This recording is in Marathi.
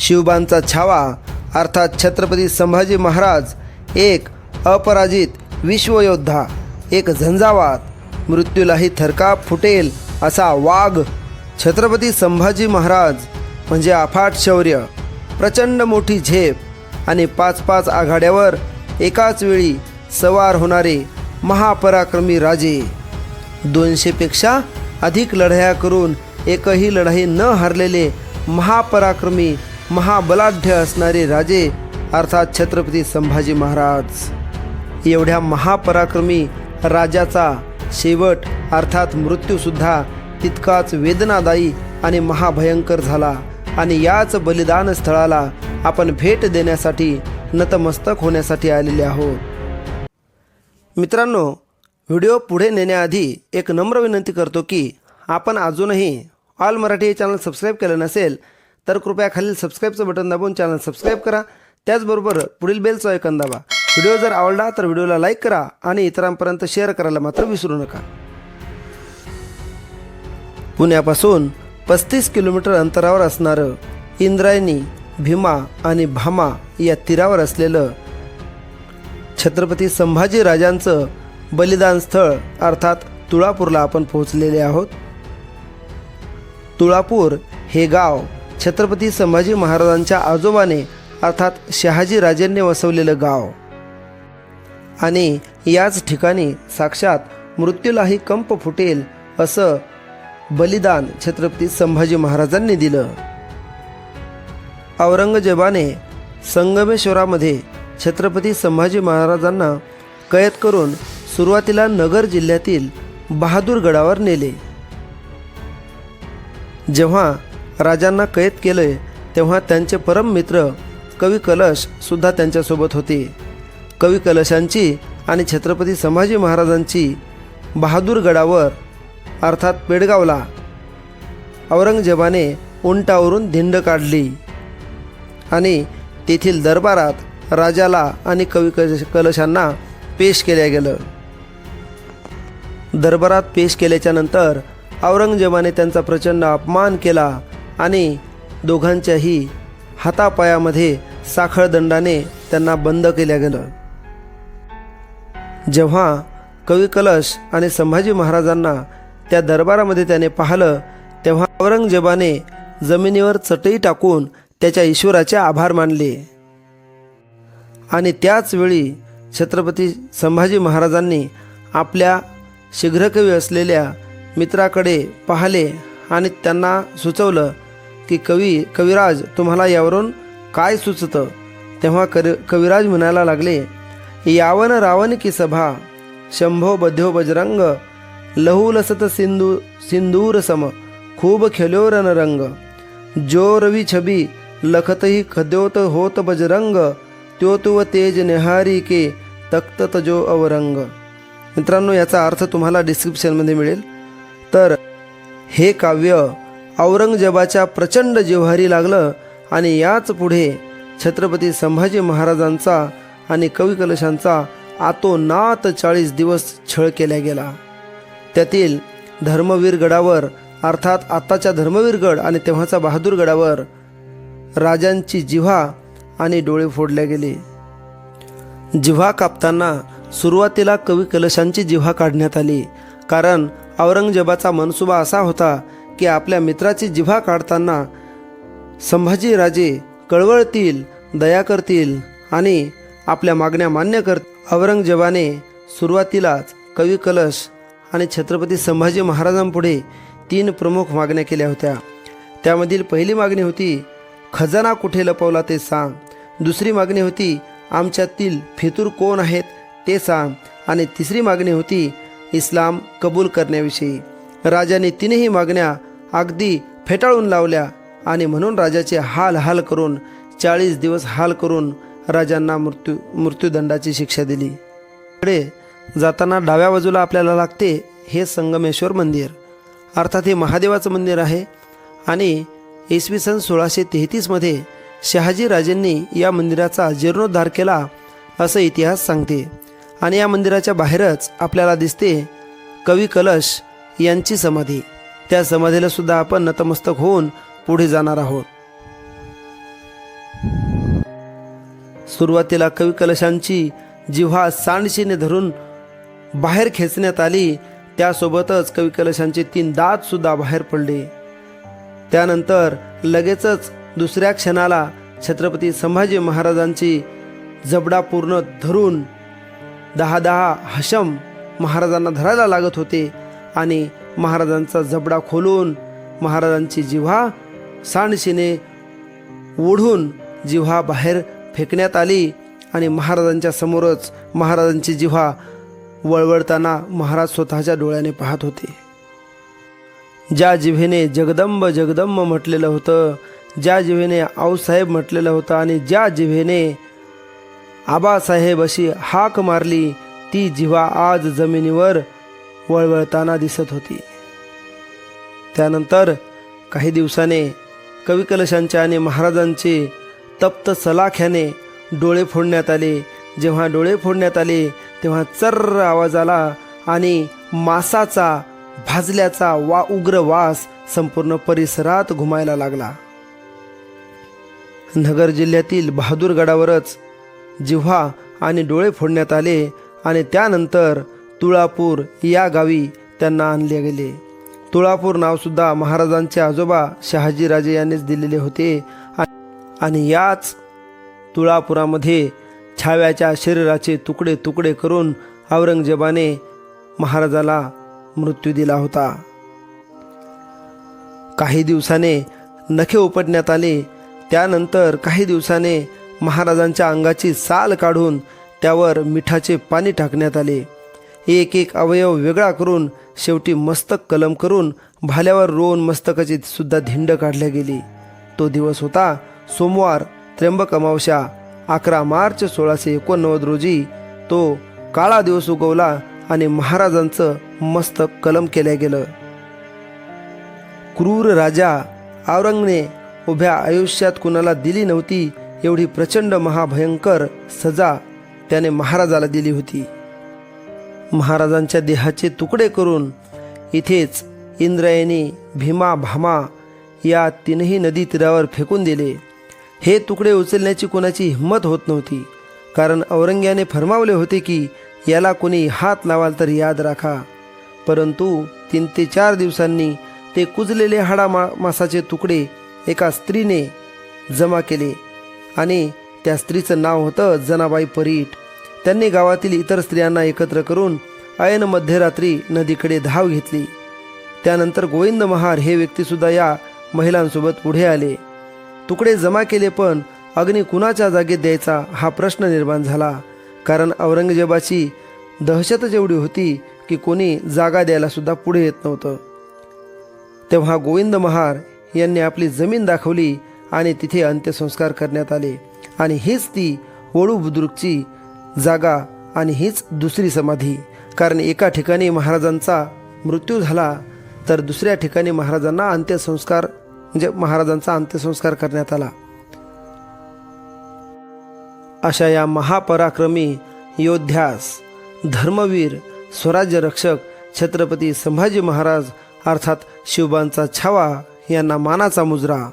शिवबांचा छावा अर्थात छत्रपती संभाजी महाराज एक अपराजित विश्वयोद्धा एक झंझावात मृत्यूलाही थरका फुटेल असा वाघ छत्रपती संभाजी महाराज म्हणजे अफाट शौर्य प्रचंड मोठी झेप आणि पाच पाच आघाड्यावर एकाच वेळी सवार होणारे महापराक्रमी राजे. दोनशेपेक्षा अधिक लढाया करून एकही लढाई न हरलेले महापराक्रमी महाबलाढ्य असणारे राजे अर्थात छत्रपती संभाजी महाराज. एवढ्या महापराक्रमी राजाचा शेवट अर्थात मृत्यूसुद्धा तितकाच वेदनादायी आणि महाभयंकर झाला आणि याच बलिदान स्थळाला आपण भेट देण्यासाठी नतमस्तक होण्यासाठी आलेले आहोत. मित्रांनो व्हिडिओ पुढे नेण्याआधी एक नम्र विनंती करतो की आपण अजूनही ऑल मराठी चॅनल सबस्क्राईब केलं नसेल तर कृपया खालील सबस्क्राईबचं बटन दाबून चॅनल सबस्क्राईब करा. त्याचबरोबर पुढील बेलचं ऐकन दाबा. व्हिडिओ जर आवडला तर व्हिडिओला लाईक करा आणि इतरांपर्यंत शेअर करायला मात्र विसरू नका. पुण्यापासून पस्तीस किलोमीटर अंतरावर असणारं इंद्रायणी भीमा आणि भामा या तीरावर असलेलं छत्रपती संभाजी राजांचं बलिदान स्थळ अर्थात तुळापूरला आपण पोहोचलेले आहोत. तुळापूर हे गाव छत्रपती संभाजी महाराजांच्या आजोबाने अर्थात शहाजी राजेंनी वसवलेलं गाव. आणि याच ठिकाणी साक्षात मृत्यूलाही कंप फुटेल असं बलिदान छत्रपती संभाजी महाराजांनी दिलं. औरंगजेबाने संगमेश्वरामध्ये छत्रपती संभाजी महाराजांना कैद करून सुरुवातीला नगर जिल्ह्यातील बहादूरगडावर नेले. जेव्हा राजांना कैद केले तेव्हा त्यांचे परम मित्र कवी कलश सुद्धा त्यांच्यासोबत होते. कवी कलशांची आणि छत्रपती संभाजी महाराजांची बहादूरगडावर अर्थात पेडगावला औरंगजेबाने उंटावरून धिंड काढली. आणि तेथील दरबारात राजाला आणि कवी कलश कलशांना पेश केल्या गेलं. दरबारात पेश केल्याच्यानंतर औरंगजेबाने त्यांचा प्रचंड अपमान केला. आणि दोघांच्याही हातापायामध्ये साखळदंडाने त्यांना बंद केल्या गेलं. जेव्हा कवी कलश आणि संभाजी महाराजांना त्या दरबारामध्ये त्याने पाहिलं तेव्हा औरंगजेबाने जमिनीवर चटई टाकून त्याच्या ईश्वराचे आभार मानले. आणि त्याचवेळी छत्रपती संभाजी महाराजांनी आपल्या शीघ्रकवी असलेल्या मित्राकडे पाहिले आणि त्यांना सुचवलं की कवी कविराज तुम्हाला यावरून काय सुचतं? तेव्हा कर कविराज म्हणायला लागले यावन रावण की सभा शंभो बध्यो बजरंग लहूलसत सिंदू सिंधू सिंदूर सम खूब खेल्यो रणरंग जो रवी छबी लखतही खद्योत होत बजरंग त्यो तुव तेज नेहारी के तख्त तजो अवरंग. मित्रांनो याचा अर्थ तुम्हाला डिस्क्रिप्शनमध्ये मिळेल. तर हे काव्य औरंगजेबाच्या प्रचंड जिव्हारी लागलं आणि याच पुढे छत्रपती संभाजी महाराजांचा आणि कवी कलशांचा आतोनात चाळीस दिवस छळ केला गेला. त्यातील धर्मवीर गडावर अर्थात आत्ताच्या धर्मवीर गड आणि तेव्हाचा बहादूर गडावर राजांची जिव्हा आणि डोळे फोडले गेले. जिव्हा कापताना सुरुवातीला कवी कलशांची जिव्हा काढण्यात आली कारण औरंगजेबाचा मनसुबा असा होता की आपल्या मित्राची जिव्हा काढताना संभाजीराजे कळवळतील दया करतील आणि आपल्या मागण्या मान्य कर औरंगजेबाने सुरुवातीलाच कवी कलश आणि छत्रपती संभाजी महाराजांपुढे तीन प्रमुख मागण्या केल्या होत्या. त्यामधील पहिली मागणी होती खजाना कुठे लपवला ते सांग. दुसरी मागणी होती आमच्यातील फितूर कोण आहेत ते सांग. आणि तिसरी मागणी होती इस्लाम कबूल करण्याविषयी. राजाने तीनही मागण्या अगदी फेटाळून लावल्या आणि म्हणून राजाचे हाल हाल करून चाळीस दिवस हाल करून राजांना मृत्यू मृत्यूदंडाची शिक्षा दिली. पुढे जाताना डाव्या बाजूला आपल्याला लागते हे संगमेश्वर मंदिर. अर्थात हे महादेवाचं मंदिर आहे. आणि इसवी सन सोळाशे तेहतीसमध्ये शहाजी राजेंनी या मंदिराचा जीर्णोद्धार केला असं इतिहास सांगते. आणि या मंदिराच्या बाहेरच आपल्याला दिसते कवी कलश यांची समाधी. त्या समाधीला सुद्धा आपण नतमस्तक होऊन पुढे जाणार आहोत. सुरुवातीला कवी कलशांची जिव्हा सांडशीने धरून बाहेर खेचण्यात आली त्यासोबतच कवी कलशांचे तीन दात सुद्धा बाहेर पडले. त्यानंतर लगेचच दुसऱ्या क्षणाला छत्रपती संभाजी महाराजांची जबडा पूर्ण धरून दहा दहा हशम महाराजांना धरायला लागत होते आणि महाराजांचा जबडा खोलून महाराजांची जिव्हा सांडशीने ओढून जिव्हा बाहेर फेकण्यात आली आणि महाराजांच्या समोरच महाराजांची जिव्हा वळवळताना महाराज स्वतःच्या डोळ्याने पाहत होते. ज्या जिव्हेने जगदंब जगदंब म्हटलेलं होतं ज्या जिव्हेने आऊसाहेब म्हटलेलं होतं आणि ज्या जिव्हेने आबासाहेब अशी हाक मारली ती जिव्हा आज जमिनीवर वळवळताना दिसत होती. त्यानंतर काही दिवसाने कविकलशांचे आणि महाराजांचे तप्त सलाख्याने डोळे फोडण्यात आले. जेव्हा डोळे फोडण्यात आले तेव्हा चर्र आवाज आला आणि मासाचा भाजल्याचा वा उग्र वास संपूर्ण परिसरात घुमायला लागला. नगर जिल्ह्यातील बहादूरगडावरच जिव्हा आणि डोळे फोडण्यात आले आणि त्यानंतर तुळापूर या गावी त्यांना आणले गेले. तुळापूर नावसुद्धा महाराजांचे आजोबा शहाजीराजे यांनीच दिलेले होते. आणि याच तुळापुरामध्ये छाव्याच्या शरीराचे तुकडे तुकडे करून औरंगजेबाने महाराजाला मृत्यू दिला होता. काही दिवसाने नखे उपटण्यात आले. त्यानंतर काही दिवसाने महाराजांच्या अंगाची साल काढून त्यावर मिठाचे पाणी टाकण्यात आले. एक एक अवयव वेगळा करून शेवटी मस्तक कलम करून भाल्यावर रोवून मस्तकाची सुद्धा धिंड काढल्या गेली. तो दिवस होता सोमवार त्र्यंबक अमावश्या अकरा मार्च सोळाशे एकोणनव्वद रोजी. तो काळा दिवस उगवला आणि महाराजांचं मस्तक कलम केलं गेलं. क्रूर राजा औरंगने उभ्या आयुष्यात कुणाला दिली नव्हती एवढी प्रचंड महाभयंकर सजा त्याने महाराजाला दिली होती. महाराजांच्या देहाचे तुकडे करून इथेच इंद्रायणी भीमा भामा या तीनही नदी तीरावर फेकून दिले. हे तुकडे उचलण्याची कोणाची हिंमत होत नव्हती. कारण औरंग्याने फरमावले होते की याला कोणी हात लावाल तर याद राखा. परंतु तीन ते चार दिवसांनी ते कुजलेले हाडा मा मासाचे तुकडे एका स्त्रीने जमा केले. आणि त्या स्त्रीचं नाव होतं जनाबाई परीट त्यांनी गावातील इतर स्त्रियांना एकत्र करून ऐन मध्यरात्री नदीकडे धाव घेतली. त्यानंतर गोविंद महार हे व्यक्तीसुद्धा या महिलांसोबत पुढे आले. तुकडे जमा केले पण अग्नी कुणाच्या जागेत द्यायचा हा प्रश्न निर्माण झाला. कारण औरंगजेबाची दहशत जेवढी होती की कोणी जागा द्यायला सुद्धा पुढे येत नव्हतं. तेव्हा गोविंद महार यांनी आपली जमीन दाखवली आणि तिथे अंत्यसंस्कार करण्यात आले. आणि हीच ती वळू बुद्रुकची जागा आणि हीच दुसरी समाधी. कारण एका ठिकाणी महाराजांचा मृत्यू झाला तर दुसऱ्या ठिकाणी महाराजांना अंत्यसंस्कार म्हणजे महाराजांचा अंत्यसंस्कार करण्यात आला. अशा या महापराक्रमी योद्ध्यास धर्मवीर स्वराज्य रक्षक छत्रपती संभाजी महाराज अर्थात शिवबांचा छावा यांना मानाचा मुजरा.